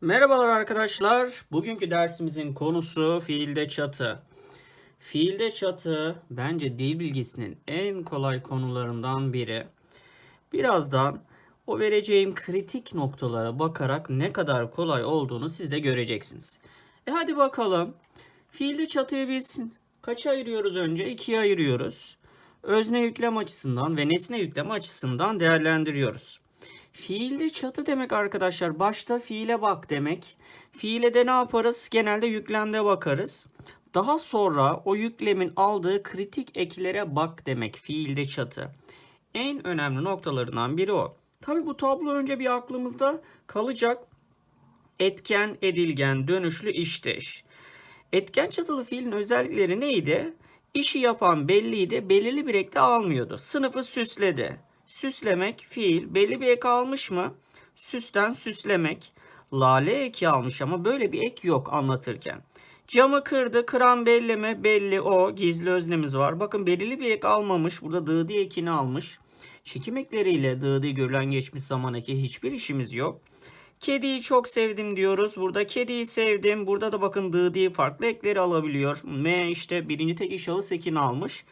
Merhabalar arkadaşlar. Bugünkü dersimizin konusu fiilde çatı. Fiilde çatı bence dil bilgisinin en kolay konularından biri. Birazdan o vereceğim kritik noktalara bakarak ne kadar kolay olduğunu siz de göreceksiniz. E hadi bakalım. Fiilde çatıyı biz kaça ayırıyoruz önce? İkiye ayırıyoruz. Özne yüklem açısından ve nesne yüklem açısından değerlendiriyoruz. Fiilde çatı demek arkadaşlar başta fiile bak demek. Fiile de ne yaparız? Genelde yüklemde bakarız. Daha sonra o yüklemin aldığı kritik eklere bak demek fiilde çatı. En önemli noktalarından biri o. Tabi bu tablo önce bir aklımızda kalacak. Etken, edilgen, dönüşlü, işteş. Etken çatılı fiilin özellikleri neydi? İşi yapan belliydi, belirli bir ekle almıyordu. Sınıfı süsledi. Süslemek fiil belli bir ek almış mı? Süsten süslemek. Lale eki almış ama böyle bir ek yok anlatırken. Camı kırdı. Kıran belli mi? Belli o. Gizli öznemiz var. Bakın belirli bir ek almamış. Burada dıdı ekini almış. Çekim ekleriyle dıdı görülen geçmiş zaman eki hiçbir işimiz yok. Kediyi çok sevdim diyoruz. Burada kediyi sevdim. Burada da bakın dıdı farklı ekleri alabiliyor. M işte birinci tek şahıs ekini almış.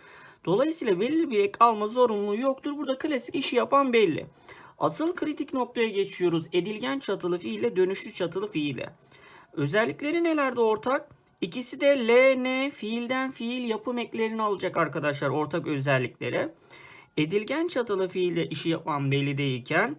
Dolayısıyla belirli bir ek alma zorunluluğu yoktur. Burada klasik işi yapan belli. Asıl kritik noktaya geçiyoruz. Edilgen çatılı fiille dönüşlü çatılı fiile. Özellikleri nelerde ortak? İkisi de L, N fiilden fiil yapım eklerini alacak arkadaşlar ortak özellikleri. Edilgen çatılı fiilde işi yapan belli değilken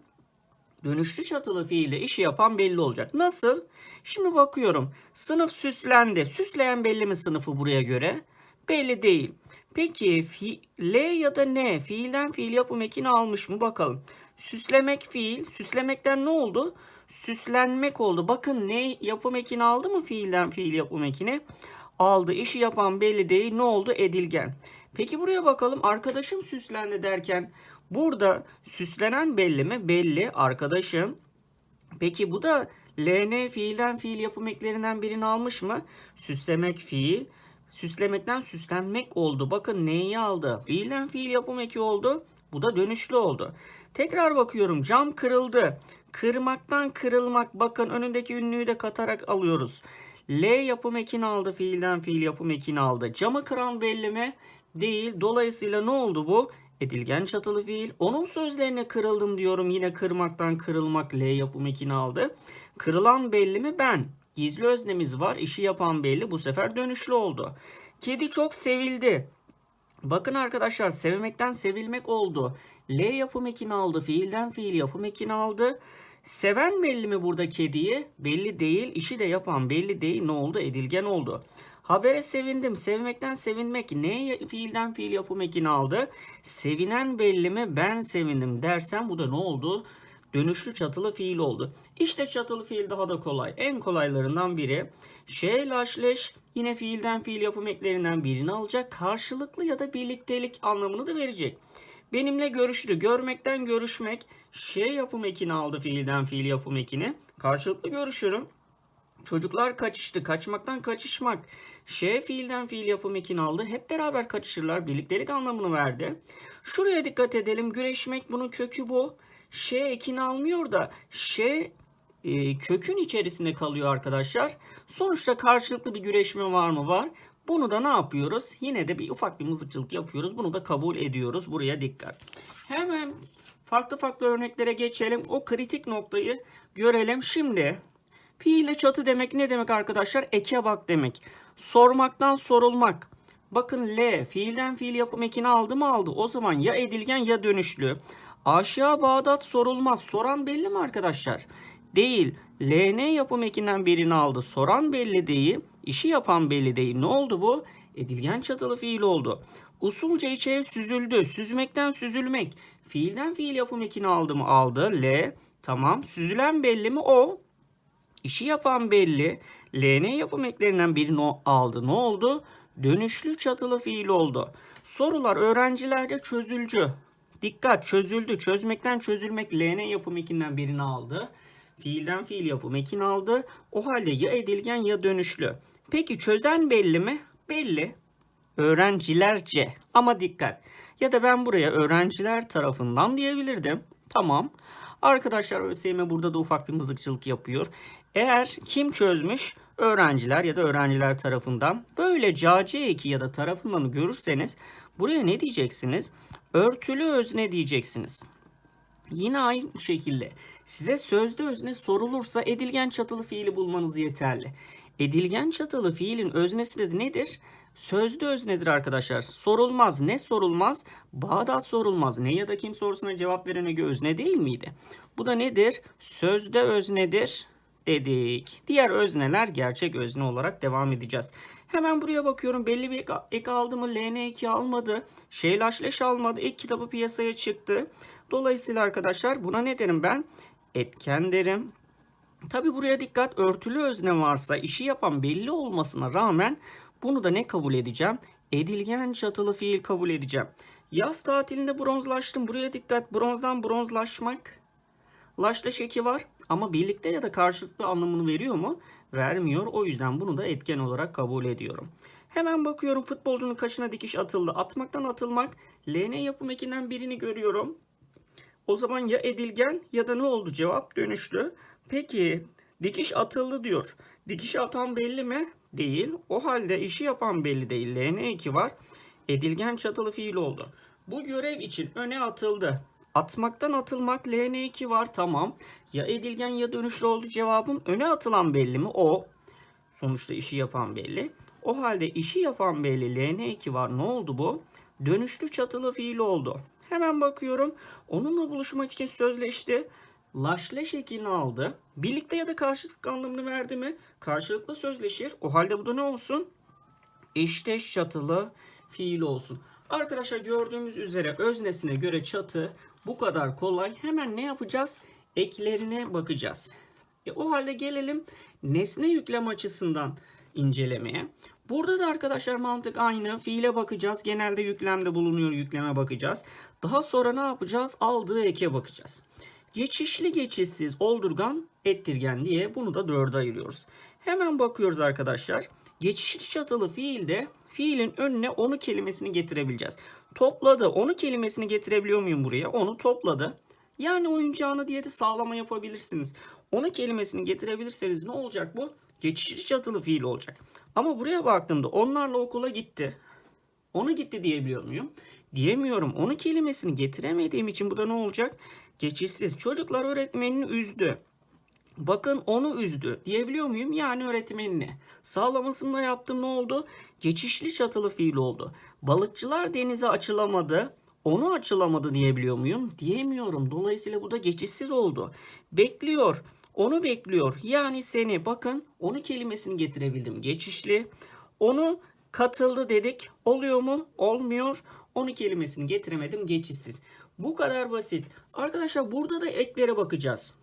dönüşlü çatılı fiilde işi yapan belli olacak. Nasıl? Şimdi bakıyorum. Sınıf süslendi. Süsleyen belli mi sınıfı buraya göre? Belli değil. Peki fi, L ya da N fiilden fiil yapım ekini almış mı bakalım. Süslemek fiil. Süslemekten ne oldu? Süslenmek oldu. Bakın ne yapım ekini aldı mı fiilden fiil yapım ekini? Aldı. İşi yapan belli değil. Ne oldu? Edilgen. Peki buraya bakalım. Arkadaşım süslendi derken burada süslenen belli mi? Belli. Arkadaşım. Peki bu da LN fiilden fiil yapım eklerinden birini almış mı? Süslemek fiil. Süslemekten süslenmek oldu. Bakın neyi aldı? Fiilden fiil yapım eki oldu. Bu da dönüşlü oldu. Tekrar bakıyorum. Cam kırıldı. Kırmaktan kırılmak. Bakın önündeki ünlüyü de katarak alıyoruz. L yapım ekini aldı. Fiilden fiil yapım ekini aldı. Camı kıran belli mi? Değil. Dolayısıyla ne oldu bu? Edilgen çatılı fiil. Onun sözlerine kırıldım diyorum. Yine kırmaktan kırılmak L yapım ekini aldı. Kırılan belli mi? Ben. Gizli öznemiz var. İşi yapan belli. Bu sefer dönüşlü oldu. Kedi çok sevildi. Bakın arkadaşlar sevmekten sevilmek oldu. L yapım ekini aldı. Fiilden fiil yapım ekini aldı. Seven belli mi burada kediyi? Belli değil. İşi de yapan belli değil. Ne oldu? Edilgen oldu. Habere sevindim. Sevmekten sevinmek ne fiilden fiil yapım ekini aldı? Sevinen belli mi? Ben sevindim dersen bu da ne oldu? Dönüşlü çatılı fiil oldu. İşte çatılı fiil daha da kolay. En kolaylarından biri. Şey laşleş yine fiilden fiil yapım eklerinden birini alacak. Karşılıklı ya da birliktelik anlamını da verecek. Benimle görüştü. Görmekten görüşmek. Şey yapım ekini aldı fiilden fiil yapım ekini. Karşılıklı görüşürüm. Çocuklar kaçıştı. Kaçmaktan kaçışmak. Şey fiilden fiil yapım ekini aldı. Hep beraber kaçışırlar. Birliktelik anlamını verdi. Şuraya dikkat edelim. Güreşmek bunun kökü bu. Şey ekini almıyor da şey e, kökün içerisinde kalıyor arkadaşlar. Sonuçta karşılıklı bir güreşme var mı? Var. Bunu da ne yapıyoruz? Yine de bir ufak bir mızıkçılık yapıyoruz. Bunu da kabul ediyoruz. Buraya dikkat. Hemen farklı farklı örneklere geçelim. O kritik noktayı görelim. Şimdi fiile çatı demek ne demek arkadaşlar? Eke bak demek. Sormaktan sorulmak. Bakın L fiilden fiil yapım ekini aldı mı aldı. O zaman ya edilgen ya dönüşlü. Aşağı Bağdat sorulmaz. Soran belli mi arkadaşlar? Değil. LN yapım ekinden birini aldı. Soran belli değil. İşi yapan belli değil. Ne oldu bu? Edilgen çatılı fiil oldu. Usulca içeri süzüldü. Süzmekten süzülmek. Fiilden fiil yapım ekini aldı mı? Aldı. L. Tamam. Süzülen belli mi? O. İşi yapan belli. LN yapım eklerinden birini aldı. Ne oldu? Dönüşlü çatılı fiil oldu. Sorular öğrencilerde çözülcü. Dikkat çözüldü. Çözmekten çözülmek LN yapım ekinden birini aldı. Fiilden fiil yapım ekini aldı. O halde ya edilgen ya dönüşlü. Peki çözen belli mi? Belli. Öğrencilerce. Ama dikkat. Ya da ben buraya öğrenciler tarafından diyebilirdim. Tamam. Arkadaşlar ÖSYM burada da ufak bir mızıkçılık yapıyor. Eğer kim çözmüş? Öğrenciler ya da öğrenciler tarafından. Böyle caci eki ya da tarafından görürseniz buraya ne diyeceksiniz? Örtülü özne diyeceksiniz. Yine aynı şekilde size sözde özne sorulursa edilgen çatılı fiili bulmanız yeterli. Edilgen çatılı fiilin öznesi de nedir? Sözde öznedir arkadaşlar. Sorulmaz. Ne sorulmaz? Bağdat sorulmaz. Ne ya da kim sorusuna cevap veren öge özne değil miydi? Bu da nedir? Sözde öznedir dedik. Diğer özneler gerçek özne olarak devam edeceğiz. Hemen buraya bakıyorum. Belli bir ek, ek aldı mı? LN2 almadı. Şeylaşleş almadı. İlk kitabı piyasaya çıktı. Dolayısıyla arkadaşlar buna ne derim ben? Etken derim. Tabi buraya dikkat örtülü özne varsa işi yapan belli olmasına rağmen bunu da ne kabul edeceğim? Edilgen çatılı fiil kabul edeceğim. Yaz tatilinde bronzlaştım. Buraya dikkat bronzdan bronzlaşmak. Laşlaş eki var ama birlikte ya da karşılıklı anlamını veriyor mu? Vermiyor. O yüzden bunu da etken olarak kabul ediyorum. Hemen bakıyorum futbolcunun kaşına dikiş atıldı. Atmaktan atılmak. LN yapım ekinden birini görüyorum. O zaman ya edilgen ya da ne oldu cevap dönüşlü. Peki dikiş atıldı diyor. Dikiş atan belli mi? Değil. O halde işi yapan belli değil. LN2 var. Edilgen çatılı fiil oldu. Bu görev için öne atıldı. Atmaktan atılmak LN2 var tamam. Ya edilgen ya dönüşlü oldu cevabım. Öne atılan belli mi? O. Sonuçta işi yapan belli. O halde işi yapan belli LN2 var. Ne oldu bu? Dönüşlü çatılı fiil oldu. Hemen bakıyorum. Onunla buluşmak için sözleşti. Laşleş ekini aldı. Birlikte ya da karşılıklı anlamını verdi mi? Karşılıklı sözleşir. O halde bu da ne olsun? Eşteş çatılı fiil olsun. Arkadaşlar gördüğümüz üzere öznesine göre çatı bu kadar kolay. Hemen ne yapacağız? Eklerine bakacağız. E, o halde gelelim nesne yüklem açısından incelemeye. Burada da arkadaşlar mantık aynı. Fiile bakacağız. Genelde yüklemde bulunuyor. Yükleme bakacağız. Daha sonra ne yapacağız? Aldığı eke bakacağız. Geçişli geçişsiz oldurgan ettirgen diye bunu da dörde ayırıyoruz. Hemen bakıyoruz arkadaşlar. Geçişli çatılı fiilde fiilin önüne onu kelimesini getirebileceğiz. Topladı. Onu kelimesini getirebiliyor muyum buraya? Onu topladı. Yani oyuncağını diye de sağlama yapabilirsiniz. Onu kelimesini getirebilirseniz ne olacak bu? Geçişli çatılı fiil olacak. Ama buraya baktığımda onlarla okula gitti. Onu gitti diyebiliyor muyum? Diyemiyorum. Onu kelimesini getiremediğim için bu da ne olacak? Geçişsiz. Çocuklar öğretmenini üzdü. Bakın onu üzdü diyebiliyor muyum? Yani öğretmenini. Sağlamasında yaptım ne oldu? Geçişli çatılı fiil oldu. Balıkçılar denize açılamadı. Onu açılamadı diyebiliyor muyum? Diyemiyorum. Dolayısıyla bu da geçişsiz oldu. Bekliyor. Onu bekliyor. Yani seni bakın onu kelimesini getirebildim. Geçişli. Onu katıldı dedik. Oluyor mu? Olmuyor. Onu kelimesini getiremedim. Geçişsiz. Bu kadar basit. Arkadaşlar burada da eklere bakacağız.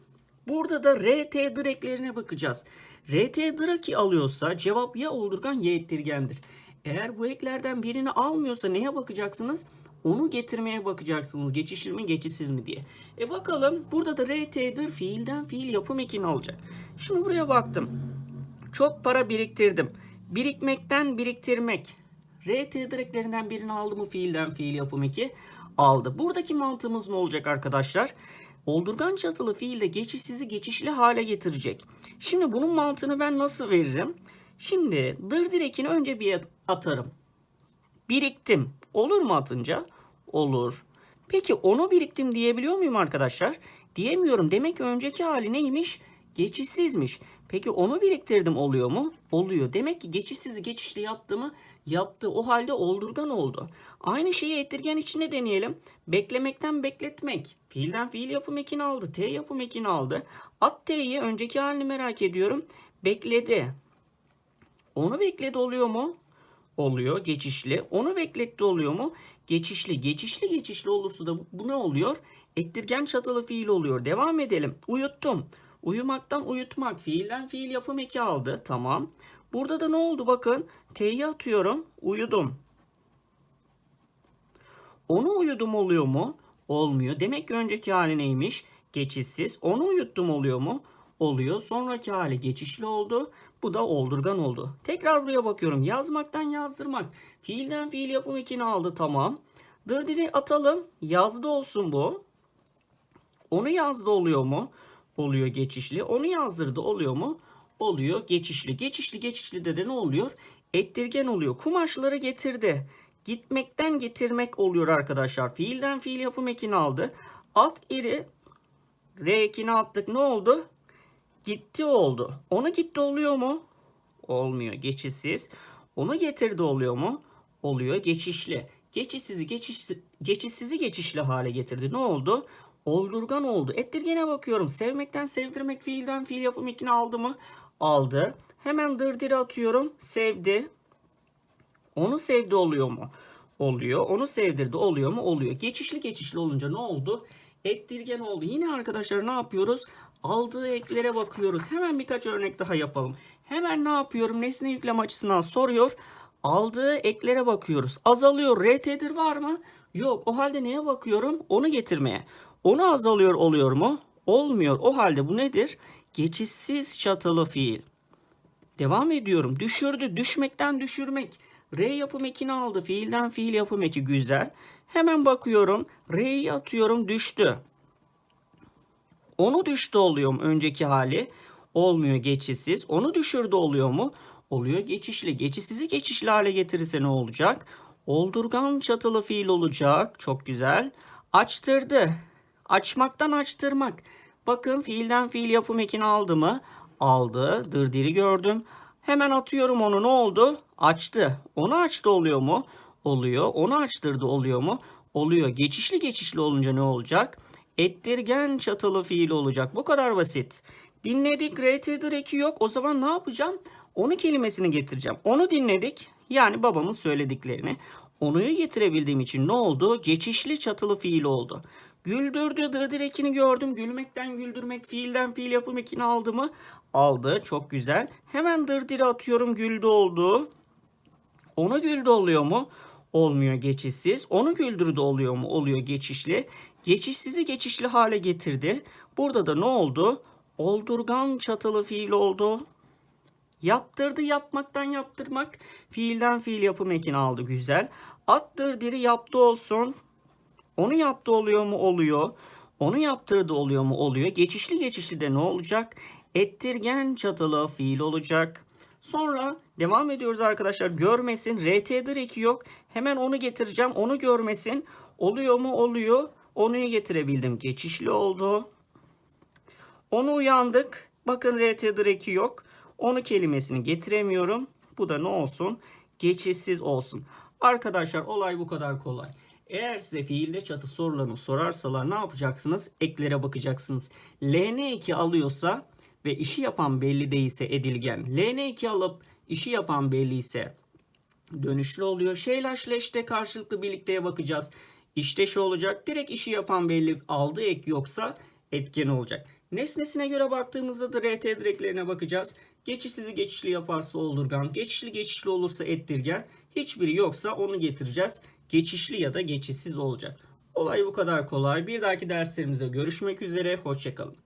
Burada da RT dır eklerine bakacağız. RT dıraki alıyorsa cevap ya oldurgan ya ettirgendir. Eğer bu eklerden birini almıyorsa neye bakacaksınız? Onu getirmeye bakacaksınız. Geçişli mi geçişsiz mi diye. E bakalım burada da RT'dir fiilden fiil yapım ekini alacak. Şimdi buraya baktım. Çok para biriktirdim. Birikmekten biriktirmek. RT direklerinden birini aldı mı fiilden fiil yapım eki? Aldı. Buradaki mantığımız ne olacak arkadaşlar? Oldurgan çatılı fiilde geçişsizi geçişli hale getirecek. Şimdi bunun mantığını ben nasıl veririm? Şimdi dır direkini önce bir atarım. Biriktim. Olur mu atınca? Olur. Peki onu biriktim diyebiliyor muyum arkadaşlar? Diyemiyorum. Demek ki önceki hali neymiş? Geçişsizmiş. Peki onu biriktirdim oluyor mu? Oluyor. Demek ki geçişsiz geçişli yaptığımı yaptı. O halde oldurgan oldu. Aynı şeyi ettirgen içine deneyelim. Beklemekten bekletmek. Fiilden fiil yapım ekini aldı. T yapım ekini aldı. At T'yi önceki halini merak ediyorum. Bekledi. Onu bekledi oluyor mu? Oluyor geçişli. Onu bekletti oluyor mu? Geçişli. Geçişli geçişli olursa da bu ne oluyor? Ettirgen çatılı fiil oluyor. Devam edelim. Uyuttum. Uyumaktan uyutmak. Fiilden fiil yapım eki aldı. Tamam. Burada da ne oldu bakın. T'yi atıyorum. Uyudum. Onu uyudum oluyor mu? Olmuyor. Demek ki önceki hali neymiş? Geçişsiz. Onu uyuttum oluyor mu? Oluyor. Sonraki hali geçişli oldu. Bu da oldurgan oldu. Tekrar buraya bakıyorum. Yazmaktan yazdırmak. Fiilden fiil yapım ekini aldı. Tamam. Dırdiri atalım. Yazdı olsun bu. Onu yazdı oluyor mu? Oluyor geçişli. Onu yazdırdı oluyor mu? Oluyor geçişli. Geçişli geçişli de, de ne oluyor? Ettirgen oluyor. Kumaşları getirdi. Gitmekten getirmek oluyor arkadaşlar. Fiilden fiil yapım ekini aldı. Alt iri R ekini attık. Ne oldu? Gitti oldu. Onu gitti oluyor mu? Olmuyor. Geçişsiz. Onu getirdi oluyor mu? Oluyor. Geçişli. Geçişsizi geçiş, geçişsizi geçişli hale getirdi. Ne oldu? Oldurgan oldu. Ettirgene bakıyorum. Sevmekten sevdirmek fiilden fiil yapım ekini aldı mı? Aldı. Hemen dırdiri atıyorum. Sevdi. Onu sevdi oluyor mu? Oluyor. Onu sevdirdi oluyor mu? Oluyor. Geçişli geçişli olunca ne oldu? Ettirgen oldu. Yine arkadaşlar ne yapıyoruz? Aldığı eklere bakıyoruz. Hemen birkaç örnek daha yapalım. Hemen ne yapıyorum? Nesne yüklem açısından soruyor. Aldığı eklere bakıyoruz. Azalıyor. RT'dir var mı? Yok. O halde neye bakıyorum? Onu getirmeye. Onu azalıyor oluyor mu? Olmuyor. O halde bu nedir? Geçişsiz çatılı fiil. Devam ediyorum. Düşürdü. Düşmekten düşürmek. R yapım ekini aldı. Fiilden fiil yapım eki. Güzel. Hemen bakıyorum. R'yi atıyorum. Düştü. Onu düştü oluyor mu önceki hali? Olmuyor geçişsiz. Onu düşürdü oluyor mu? Oluyor geçişli. Geçişsizi geçişli hale getirirse ne olacak? Oldurgan çatılı fiil olacak. Çok güzel. Açtırdı. Açmaktan açtırmak. Bakın fiilden fiil yapım ekini aldı mı? Aldı. Dırdiri gördüm. Hemen atıyorum onu. Ne oldu? Açtı. Onu açtı oluyor mu? Oluyor. Onu açtırdı oluyor mu? Oluyor. Geçişli geçişli olunca ne olacak? Ettirgen çatılı fiil olacak. Bu kadar basit. Dinledik. RT'dir eki yok. O zaman ne yapacağım? Onu kelimesini getireceğim. Onu dinledik. Yani babamın söylediklerini. Onuyu getirebildiğim için ne oldu? Geçişli çatılı fiil oldu. Güldürdü. Dırdır ekini gördüm. Gülmekten güldürmek. Fiilden fiil yapım ekini aldı mı? Aldı. Çok güzel. Hemen dırdiri atıyorum. Güldü oldu. Onu güldü oluyor mu? Olmuyor geçişsiz. Onu güldürdü oluyor mu? Oluyor geçişli. Geçişsizi geçişli hale getirdi. Burada da ne oldu? Oldurgan çatılı fiil oldu. Yaptırdı yapmaktan yaptırmak. Fiilden fiil yapım ekini aldı güzel. Attır diri yaptı olsun. Onu yaptı oluyor mu? Oluyor. Onu yaptırdı oluyor mu? Oluyor. Geçişli geçişli de ne olacak? Ettirgen çatılı fiil olacak. Sonra devam ediyoruz arkadaşlar. Görmesin. RT'dir eki yok. Hemen onu getireceğim. Onu görmesin. Oluyor mu? Oluyor. Onu'yu getirebildim. Geçişli oldu. Onu uyandık. Bakın RT'dir eki yok. Onu kelimesini getiremiyorum. Bu da ne olsun? Geçişsiz olsun. Arkadaşlar olay bu kadar kolay. Eğer size fiilde çatı sorularını sorarsalar ne yapacaksınız? Eklere bakacaksınız. LN2 alıyorsa ve işi yapan belli değilse edilgen. LN2 alıp işi yapan belli ise dönüşlü oluyor. Şeylaşla işte karşılıklı birlikteye bakacağız. İşteş olacak. Direkt işi yapan belli aldığı ek yoksa etken olacak. Nesnesine göre baktığımızda da RT direklerine bakacağız. Geçişsizi geçişli yaparsa oldurgan, geçişli geçişli olursa ettirgen, hiçbiri yoksa onu getireceğiz. Geçişli ya da geçişsiz olacak. Olay bu kadar kolay. Bir dahaki derslerimizde görüşmek üzere. Hoşçakalın.